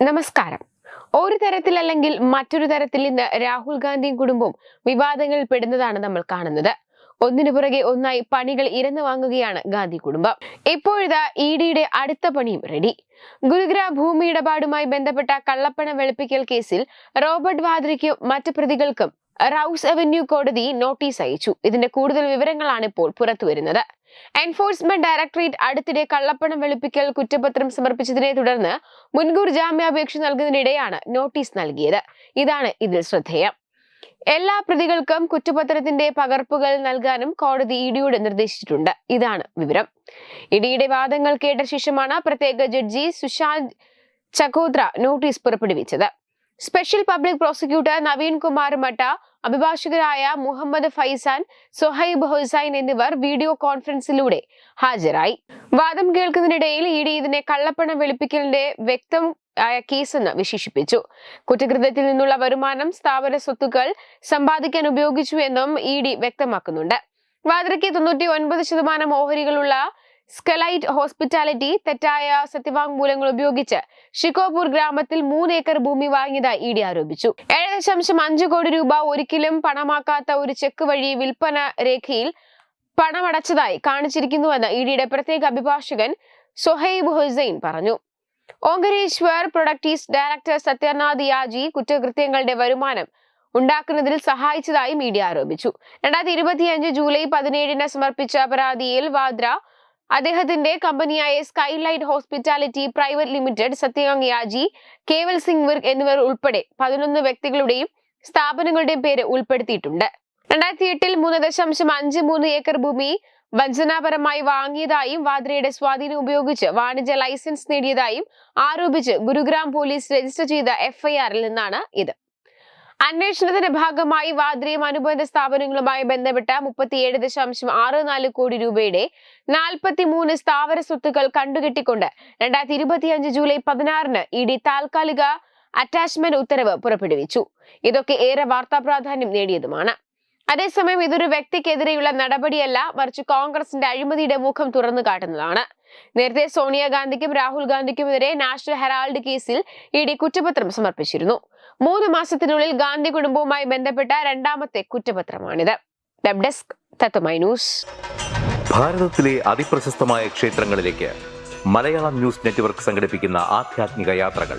നമസ്കാരം. ഒരു തരത്തിൽ അല്ലെങ്കിൽ മറ്റൊരു തരത്തിൽ ഇന്ന് രാഹുൽ ഗാന്ധിയും കുടുംബവും വിവാദങ്ങളിൽ പെടുന്നതാണ് നമ്മൾ കാണുന്നത്. ഒന്നിനു പുറകെ ഒന്നായി പണികൾ ഇരന്നു വാങ്ങുകയാണ് ഗാന്ധി കുടുംബം. ഇപ്പോഴിതാ ഇ ഡിയുടെ അടുത്ത പണിയും റെഡി ഗുരുഗ്രാം ഭൂമി ഇടപാടുമായി ബന്ധപ്പെട്ട കള്ളപ്പണ വെളുപ്പിക്കൽ കേസിൽ റോബർട്ട് വാദ്രയ്ക്കും മറ്റ് പ്രതികൾക്കും റൌസ് അവന്യൂ കോടതി നോട്ടീസ് അയച്ചു. ഇതിന്റെ കൂടുതൽ വിവരങ്ങളാണ് ഇപ്പോൾ പുറത്തുവരുന്നത്. എൻഫോഴ്സ്മെന്റ് ഡയറക്ടറേറ്റ് അടുത്തിടെ കള്ളപ്പണം വെളുപ്പിക്കൽ കുറ്റപത്രം സമർപ്പിച്ചതിനെ തുടർന്ന് മുൻകൂർ ജാമ്യാപേക്ഷ നൽകുന്നതിനിടെയാണ് നോട്ടീസ് നൽകിയത്. ഇതാണ് ഇതിൽ ശ്രദ്ധേയം. എല്ലാ പ്രതികൾക്കും കുറ്റപത്രത്തിന്റെ പകർപ്പുകൾ നൽകാനും കോടതി ഇഡിയോട് നിർദ്ദേശിച്ചിട്ടുണ്ട്. ഇതാണ് വിവരം. ഇഡിയുടെ വാദങ്ങൾ കേട്ട ശേഷമാണ് പ്രത്യേക ജഡ്ജി സുശാന്ത് ചക്കോത്ര നോട്ടീസ് പുറപ്പെടുവിച്ചത്. Special public prosecutor Naveen Kumar Matta അഭിഭാഷകരായ Muhammad Faizan സൊഹൈബ് Hussain എന്നിവർ വീഡിയോ കോൺഫറൻസിലൂടെ ഹാജരായി. വാദം കേൾക്കുന്നതിനിടയിൽ ഇ ഡി ഇതിനെ കള്ളപ്പണം വെളുപ്പിക്കലിന്റെ വ്യക്തം ആയ കേസെന്ന് വിശേഷിപ്പിച്ചു. കുറ്റകൃത്യത്തിൽ നിന്നുള്ള വരുമാനം സ്ഥാപന സ്വത്തുക്കൾ സമ്പാദിക്കാൻ ഉപയോഗിച്ചു എന്നും ഇ ഡി വ്യക്തമാക്കുന്നുണ്ട്. വാദ്രയ്ക്ക് തൊണ്ണൂറ്റി ഒൻപത് ശതമാനം ഓഹരികളുള്ള സ്കലൈറ്റ് ഹോസ്പിറ്റാലിറ്റി തെറ്റായ സത്യവാങ്മൂലങ്ങൾ ഉപയോഗിച്ച് ഷിക്കോപൂർ ഗ്രാമത്തിൽ മൂന്ന് ഏക്കർ ഭൂമി വാങ്ങിയതായി ഇ ഡി ആരോപിച്ചു. ഏഴ് ദശാംശം അഞ്ച് കോടി രൂപ ഒരിക്കലും പണമാക്കാത്ത ഒരു ചെക്ക് വഴി വിൽപ്പന രേഖയിൽ പണമടച്ചതായി കാണിച്ചിരിക്കുന്നുവെന്ന് ഇ ഡിയുടെ പ്രത്യേക അഭിഭാഷകൻ സൊഹൈബ് ഹുസൈൻ പറഞ്ഞു. ഓങ്കരേശ്വർ പ്രൊഡക്ടീസ് ഡയറക്ടർ സത്യനാഥ് യാജി കുറ്റകൃത്യങ്ങളുടെ വരുമാനം ഉണ്ടാക്കുന്നതിൽ സഹായിച്ചതായി മീഡിയ ആരോപിച്ചു. രണ്ടായിരത്തി ഇരുപത്തിയഞ്ച് ജൂലൈ പതിനേഴിന് സമർപ്പിച്ച പരാതിയിൽ വാദ്ര അദ്ദേഹത്തിന്റെ കമ്പനിയായ Skylight Hospitality Private Limited Satyanand Yajee Kewal Singh Virk എന്നിവർ ഉൾപ്പെടെ പതിനൊന്ന് വ്യക്തികളുടെയും സ്ഥാപനങ്ങളുടെയും പേര് ഉൾപ്പെടുത്തിയിട്ടുണ്ട്. രണ്ടായിരത്തി എട്ടിൽ മൂന്ന് ദശാംശം അഞ്ച് മൂന്ന് ഏക്കർ ഭൂമി വഞ്ചനാപരമായി വാങ്ങിയതായും വാദ്രയുടെ സ്വാധീനം ഉപയോഗിച്ച് വാണിജ്യ ലൈസൻസ് നേടിയതായും ആരോപിച്ച് ഗുരുഗ്രാം പോലീസ് രജിസ്റ്റർ ചെയ്ത എഫ്ഐആറിൽ നിന്നാണ് ഇത്. അന്വേഷണത്തിന്റെ ഭാഗമായി വാദ്രയും അനുബന്ധ സ്ഥാപനങ്ങളുമായി ബന്ധപ്പെട്ട മുപ്പത്തിയേഴ് ദശാംശം ആറ് നാല് കോടി രൂപയുടെ നാൽപ്പത്തി മൂന്ന് സ്ഥാവര സ്വത്തുക്കൾ കണ്ടുകെട്ടിക്കൊണ്ട് രണ്ടായിരത്തി ഇരുപത്തിയഞ്ച് ജൂലൈ പതിനാറിന് ഇ ഡി താൽക്കാലിക അറ്റാച്ച്മെന്റ് ഉത്തരവ് പുറപ്പെടുവിച്ചു. ഇതൊക്കെ ഏറെ വാർത്താ പ്രാധാന്യം നേടിയതുമാണ്. അതേസമയം ഇതൊരു വ്യക്തിക്കെതിരെയുള്ള നടപടിയല്ല മറിച്ച് കോൺഗ്രസിന്റെ അഴിമതിയുടെ മുഖം തുറന്നു കാട്ടുന്നതാണ്. നേരത്തെ സോണിയാഗാന്ധിക്കും രാഹുൽ ഗാന്ധിക്കുമെതിരെ നാഷണൽ ഹെറാൾഡ് കേസിൽ ഇ ഡി കുറ്റപത്രം സമർപ്പിച്ചിരുന്നു. മൂന്ന് മാസത്തിനുള്ളിൽ ഗാന്ധി കുടുംബവുമായി ബന്ധപ്പെട്ട രണ്ടാമത്തെ കുറ്റപത്രമാണിത്. Web desk Tatwamayi news. ഭാരതത്തിലെ അതിപ്രശസ്തമായ ക്ഷേത്രങ്ങളിലേക്ക് മലയാളം ന്യൂസ് നെറ്റ്വർക്ക് സംഘടിപ്പിക്കുന്ന ആധ്യാത്മിക യാത്രകൾ.